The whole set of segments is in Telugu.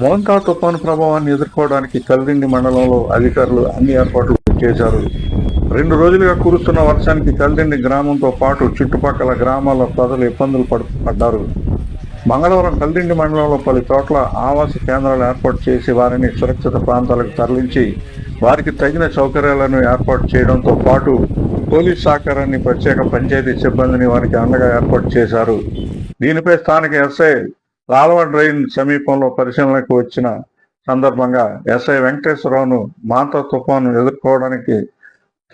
మోంకా తుఫాను ప్రభావాన్ని ఎదుర్కోవడానికి కల్దిండి మండలంలో అధికారులు అన్ని ఏర్పాట్లు చేశారు. రెండు రోజులుగా కురుస్తున్న వర్షానికి కల్దిండి గ్రామంతో పాటు చుట్టుపక్కల గ్రామాల ప్రజలు ఇబ్బందులు పడు పడ్డారు. మంగళవారం కల్దిండి మండలంలో పలు చోట్ల ఆవాస కేంద్రాలు ఏర్పాటు చేసి వారిని సురక్షిత ప్రాంతాలకు తరలించి వారికి తగిన సౌకర్యాలను ఏర్పాటు చేయడంతో పాటు పోలీస్ సహకారాన్ని ప్రత్యేక పంచాయతీ సిబ్బందిని వారికి అండగా ఏర్పాటు చేశారు. దీనిపై స్థానిక ఎస్ఐ లాల్వ డ్రైన్ సమీపంలో పరిశీలనకు వచ్చిన సందర్భంగా ఎస్ఐ వెంకటేశ్వరరావును మాంత తుఫాను ఎదుర్కోవడానికి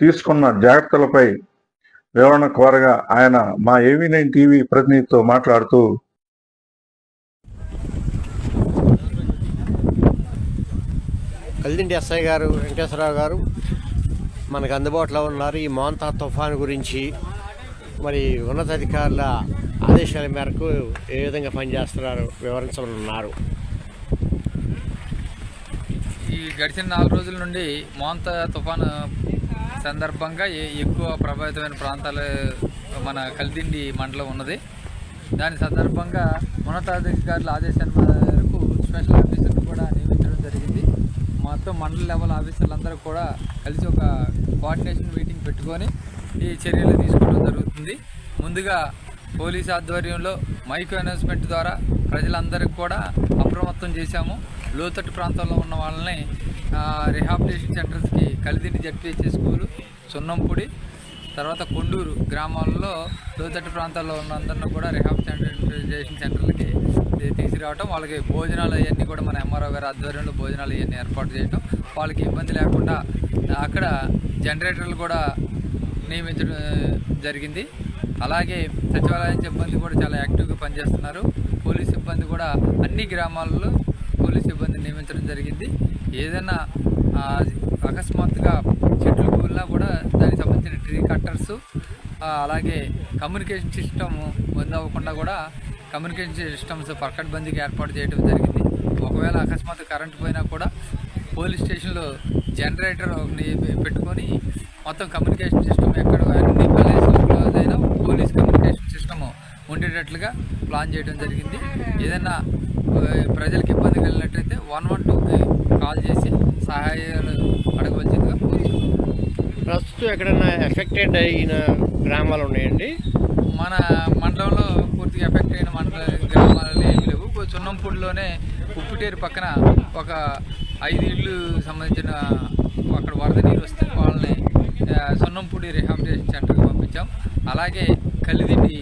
తీసుకున్న జాగ్రత్తలపై వివరణ కోరగా ఆయన మా ఏవీ నైన్ టీవీ ప్రతినిధితో మాట్లాడుతూ కల్దిండి ఎస్ఐ గారు వెంకటేశ్వరరావు గారు మనకు అందుబాటులో ఉన్నారు ఈ మాంతా తుఫాను గురించి. మరి ఉన్నతాధికారుల ఆదేశాల మేరకు ఏ విధంగా పనిచేస్తున్నారు వివరించనున్నారు ఈ గడిచిన నాలుగు రోజుల నుండి మోంత తుఫాను సందర్భంగా ఎక్కువ ప్రభావితమైన ప్రాంతాలు మన కలిదిండి మండలం ఉన్నది. దాని సందర్భంగా ఉన్నతాధికారుల ఆదేశాల మేరకు స్పెషల్ ఆఫీసర్ని కూడా నియమించడం జరిగింది. మొత్తం మండల లెవెల్ ఆఫీసర్లందరూ కూడా కలిసి ఒక కోఆర్డినేషన్ మీటింగ్ పెట్టుకొని ఈ చర్యలు తీసుకోవడం జరుగుతుంది. ముందుగా పోలీస్ ఆధ్వర్యంలో మైక్ అనౌన్స్మెంట్ ద్వారా ప్రజలందరికీ కూడా అప్రమత్తం చేశాము. లోతట్టు ప్రాంతంలో ఉన్న వాళ్ళని ఆ, రిహాబిలిటేషన్ సెంటర్స్కి కలిదిండి జడ్పిహెచ్ఎస్ స్కూలు సున్నంపూడి తర్వాత కొండూరు గ్రామాల్లో లోతట్టు ప్రాంతాల్లో ఉన్న అందరిని కూడా రిహాబిలిటేషన్ సెంటర్లకి తీసుకురావటం వాళ్ళకి భోజనాలు అవన్నీ కూడా మన ఎంఆర్ఓ గారి ఆధ్వర్యంలో భోజనాలు అవన్నీ ఏర్పాటు చేయటం. వాళ్ళకి ఇబ్బంది లేకుండా అక్కడ జనరేటర్లు కూడా నియమించడం జరిగింది. అలాగే సచివాలయం సిబ్బంది కూడా చాలా యాక్టివ్గా పనిచేస్తున్నారు. పోలీస్ సిబ్బంది కూడా అన్ని గ్రామాలలో పోలీస్ సిబ్బంది నియమించడం జరిగింది. ఏదైనా అకస్మాత్తుగా చెట్లు కూలినా కూడా దానికి సంబంధించిన ట్రీ కట్టర్స్ అలాగే కమ్యూనికేషన్ సిస్టమ్ బంద్ అవ్వకుండా కూడా కమ్యూనికేషన్ సిస్టమ్స్ పకడ్బందీగా ఏర్పాటు చేయడం జరిగింది. ఒకవేళ అకస్మాత్తు కరెంట్ పోయినా కూడా పోలీస్ స్టేషన్లో జనరేటర్ పెట్టుకొని మొత్తం కమ్యూనికేషన్ సిస్టమ్ ఎక్కడ అన్ని ప్లేసెస్లో అయినా పోలీస్ కమ్యూనికేషన్ సిస్టమ్ ఉండేటట్లుగా ప్లాన్ చేయడం జరిగింది. ఏదైనా ప్రజలకు ఇబ్బంది కలిగినట్టయితే వన్ వన్ టూకి కాల్ చేసి సహాయాలు అడగవలసిందిగా కోరుతున్నాం ప్రస్తుతం ఎక్కడైనా ఎఫెక్టెడ్ అయిన గ్రామాలు ఉన్నాయండి? మన మండలంలో పూర్తిగా ఎఫెక్ట్ అయిన మండల గ్రామాలు ఏమి లేవు. కొంచెం సున్నంపూడిలోనే ఉప్పుటేరు పక్కన ఒక ఐదు ఇళ్ళు సంబంధించిన అక్కడ వరద నీరు వస్తే వాళ్ళని సున్నంపూడి రిహాబిలిటేషన్ సెంటర్కి పంపించాం. అలాగే కలిదిండి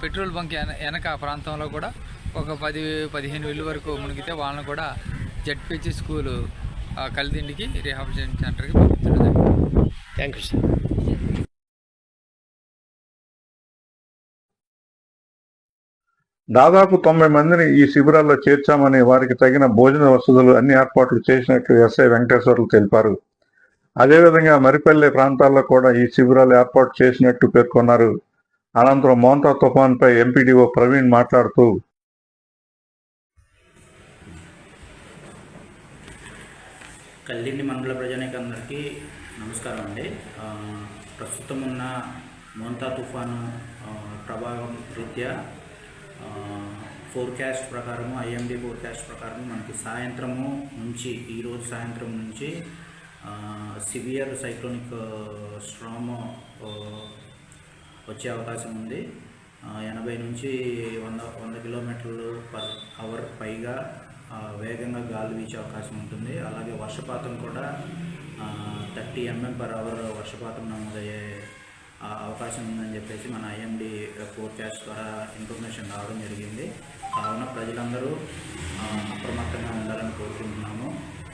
పెట్రోల్ బంక్ వెన వెనక ప్రాంతంలో కూడా ఒక పది పదిహేను ఇళ్ళు వరకు మునిగితే వాళ్ళని కూడా జడ్పిహెచ్ స్కూలు ఆ, కలిదిండికి రిహాబిలిటేషన్ సెంటర్కి పంపించడం థ్యాంక్ యూ సార్. దాదాపు తొంభై మందిని ఈ శిబిరాల్లో చేర్చామని వారికి తగిన భోజన వసతులు అన్ని ఏర్పాట్లు చేసినట్లు ఎస్ఐ వెంకటేశ్వర్లు తెలిపారు. అదేవిధంగా మరిపల్లె ప్రాంతాల్లో కూడా ఈ శిబిరాలు ఏర్పాటు చేసినట్టు పేర్కొన్నారు. అనంతరం మోంతా తుఫాన్పై ఎంపీడీఓ ప్రవీణ్ మాట్లాడుతూ కల్లిండి మండల ప్రజానికందరికీ నమస్కారం అండి. ప్రస్తుతం ఉన్న మోంతా తుఫాను ప్రభావం రీత్యా ఫోర్కాస్ట్ ప్రకారము ఐఎండి ఫోర్కాస్ట్ ప్రకారం మనకి సాయంత్రము నుంచి ఈరోజు సాయంత్రం నుంచి సివియర్ సైక్లోనిక్ స్ట్రామ్ వచ్చే అవకాశం ఉంది. ఎనభై నుంచి వంద వంద కిలోమీటర్లు పర్ అవర్ పైగా వేగంగా గాలి వీచే అవకాశం ఉంటుంది. అలాగే వర్షపాతం కూడా థర్టీ ఎంఎం పర్ అవర్ వర్షపాతం నమోదయ్యే అవకాశం ఉందని చెప్పేసి మన ఐఎండి ఫోర్కాస్ట్ ద్వారా ఇన్ఫర్మేషన్ రావడం జరిగింది. కావున ప్రజలందరూ అప్రమత్తంగా ఉండాలని కోరుకుంటున్నాము.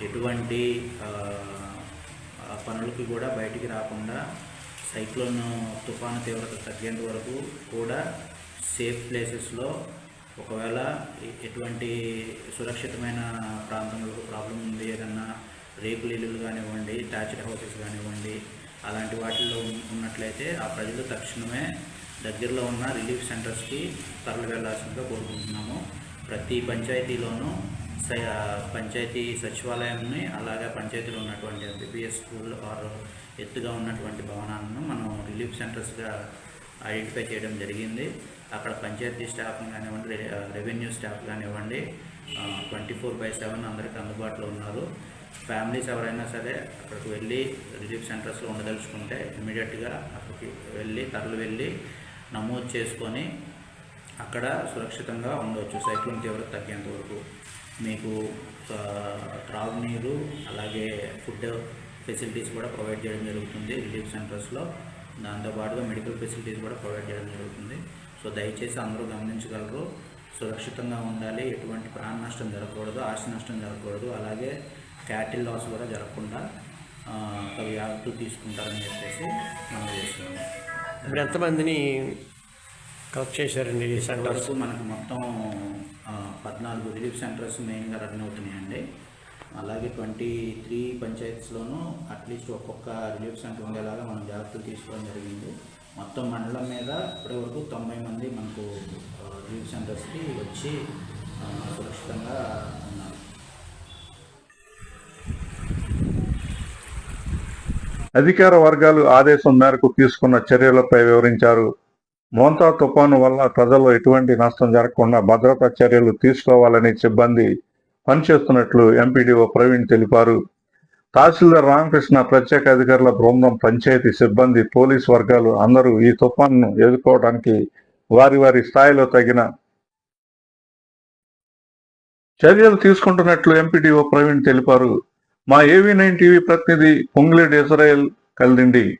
ఎటువంటి పనులకి కూడా బయటికి రాకుండా సైక్లోన్ తుఫాను తీవ్రత తగ్గేంత వరకు కూడా సేఫ్ ప్లేసెస్లో ఒకవేళ ఎటువంటి సురక్షితమైన ప్రాంతంలో ప్రాబ్లం ఉంది ఏదన్నా రేకులు ఇల్లులు కానివ్వండి టాచ్డ్ హౌసెస్ కానివ్వండి అలాంటి వాటిల్లో ఉన్నట్లయితే ఆ ప్రజలు తక్షణమే దగ్గరలో ఉన్న రిలీఫ్ సెంటర్స్కి తరలి వెళ్ళాల్సిందిగా కోరుకుంటున్నాము. ప్రతి పంచాయతీలోనూ పంచాయతీ సచివాలయంని అలాగే పంచాయతీలో ఉన్నటువంటి ఎంపీపీఎస్ స్కూల్ ఆర్ ఎత్తుగా ఉన్నటువంటి భవనాలను మనం రిలీఫ్ సెంటర్స్గా ఐడెంటిఫై చేయడం జరిగింది. అక్కడ పంచాయతీ స్టాఫ్ కానివ్వండి రెవెన్యూ స్టాఫ్ కానివ్వండి ట్వంటీ ఫోర్ బై సెవెన్ అందరికీ అందుబాటులో ఉన్నారు. ఫ్యామిలీస్ ఎవరైనా సరే అక్కడికి వెళ్ళి రిలీఫ్ సెంటర్స్లో ఉండదలుచుకుంటే ఇమీడియట్గా అక్కడికి వెళ్ళి తరలి వెళ్ళి నమోదు చేసుకొని అక్కడ సురక్షితంగా ఉండవచ్చు సైక్లోన్ తీవ్రత తగ్గేంత వరకు. మీకు త్రాగునీరు అలాగే ఫుడ్ ఫెసిలిటీస్ కూడా ప్రొవైడ్ చేయడం జరుగుతుంది రిలీఫ్ సెంటర్స్లో. దాంతోపాటుగా మెడికల్ ఫెసిలిటీస్ కూడా ప్రొవైడ్ చేయడం జరుగుతుంది. సో దయచేసి అందరూ గమనించగలరు. సురక్షితంగా ఉండాలి. ఎటువంటి ప్రాణ నష్టం జరగకూడదు ఆస్తి నష్టం జరగకూడదు. అలాగే క్యాటిల్ లాస్ కూడా జరగకుండా ఆ, తగు జాగ్రత్తలు తీసుకుంటారని చెప్పేసి మనం చేస్తున్నాము. ఇప్పుడు ఎంతమందిని కలెక్ట్ చేశారండి ఈ సెంటర్స్. మనకు మొత్తం పద్నాలుగు రిలీఫ్ సెంటర్స్ మెయిన్గా రన్ అవుతున్నాయండి. అలాగే ట్వంటీ త్రీ పంచాయత్స్లోనూ అట్లీస్ట్ ఒక్కొక్క రిలీఫ్ సెంటర్ ఉండేలాగా మనం జాగ్రత్తలు తీసుకోవడం జరిగింది. మొత్తం మండలం మీద ఇప్పటివరకు తొంభై మంది మనకు రిలీఫ్ సెంటర్స్కి వచ్చి సురక్షితంగా ఉన్నారు. అధికార వర్గాలు ఆదేశం మేరకు తీసుకున్న చర్యలపై వివరించారు మోంతా తుఫాను వల్ల ప్రజల్లో ఎటువంటి నష్టం జరగకుండా భద్రతా చర్యలు తీసుకోవాలని సిబ్బంది పనిచేస్తున్నట్లు ఎంపీడీఓ ప్రవీణ్ తెలిపారు. తహసీల్దార్ రామకృష్ణ ప్రత్యేక అధికారుల బృందం పంచాయతీ సిబ్బంది పోలీస్ వర్గాలు అందరూ ఈ తుఫాన్ను ఎదుర్కోవడానికి వారి వారి స్థాయిలో తగిన చర్యలు తీసుకుంటున్నట్లు ఎంపీడీఓ ప్రవీణ్ తెలిపారు. మా ఏవీ నైన్ టీవీ ప్రతినిధి పొంగులేడు ఇజ్రాయెల్ కలిదిండి.